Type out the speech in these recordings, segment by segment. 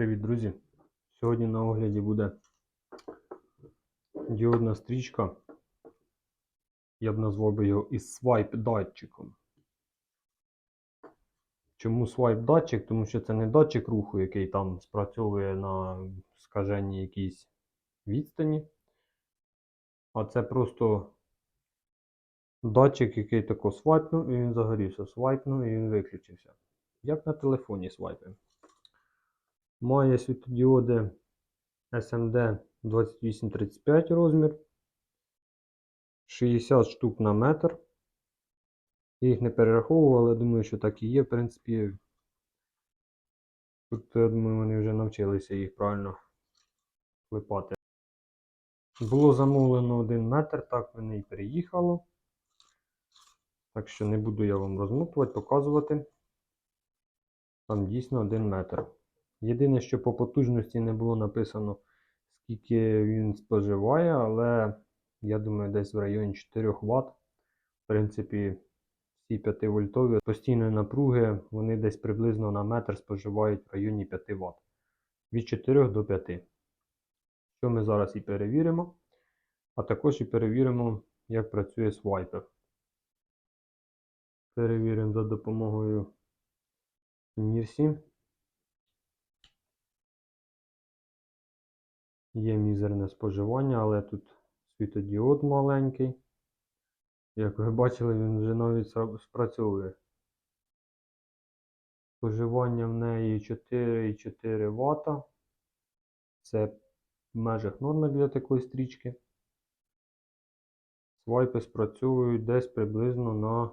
Привіт, друзі! Сьогодні на огляді буде діодна стрічка. Я б назвав би його із свайп датчиком. Чому свайп датчик? Тому що це не датчик руху, який там спрацьовує на скаженій якійсь відстані. А це просто датчик, який тако свайпнув і він загорівся. Свайпнув і він виключився. Як на телефоні свайпаємо. Має світодіоди SMD 2835 розмір. 60 штук на метр. Я їх не перераховував, але думаю, що так і є. В принципі, тут, я думаю, вони вже навчилися їх правильно клепати. Було замовлено 1 метр, так мене і переїхало. Так що не буду я вам розмотувати, показувати. Там дійсно 1 метр. Єдине, що по потужності не було написано, скільки він споживає, але я думаю, десь в районі 4 Вт. В принципі, всі 5 вольтові постійної напруги, вони десь приблизно на метр споживають в районі 5 Вт. Від 4 до 5. Що ми зараз і перевіримо. А також і перевіримо, як працює свайпер. Перевіримо за допомогою Нірсі. Є мізерне споживання, але тут світодіод маленький. Як ви бачили, він вже навіть спрацьовує. Споживання в неї 4,4 Вт. Це в межах норми для такої стрічки. Свайпи спрацьовують десь приблизно на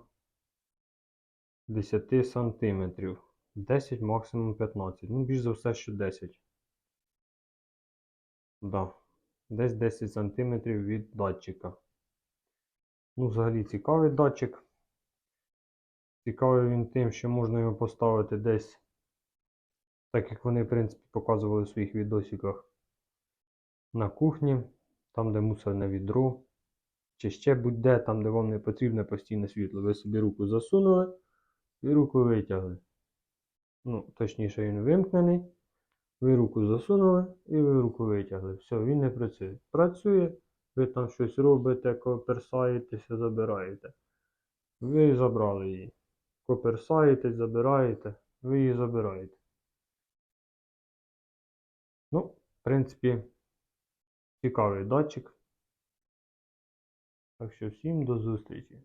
10 см. 10 максимум 15. Ну, більш за все, що 10. Да. Десь 10 см від датчика. Ну, взагалі цікавий датчик. Цікавий він тим, що можна його поставити десь, так як вони, в принципі, показували в своїх відосиках на кухні, там, де мусорне відро, чи ще будь-де, там, де вам не потрібне постійне світло. Ви собі руку засунули і руку витягли. Ну, точніше, він вимкнений. Ви руку засунули і ви руку витягли. Все, він не працює. Працює, ви там щось робите, коперсаєтеся, забираєте. Ви забрали її. Коперсаєтесь, забираєте, ви її забираєте. Ну, в принципі, цікавий датчик. Так що всім до зустрічі.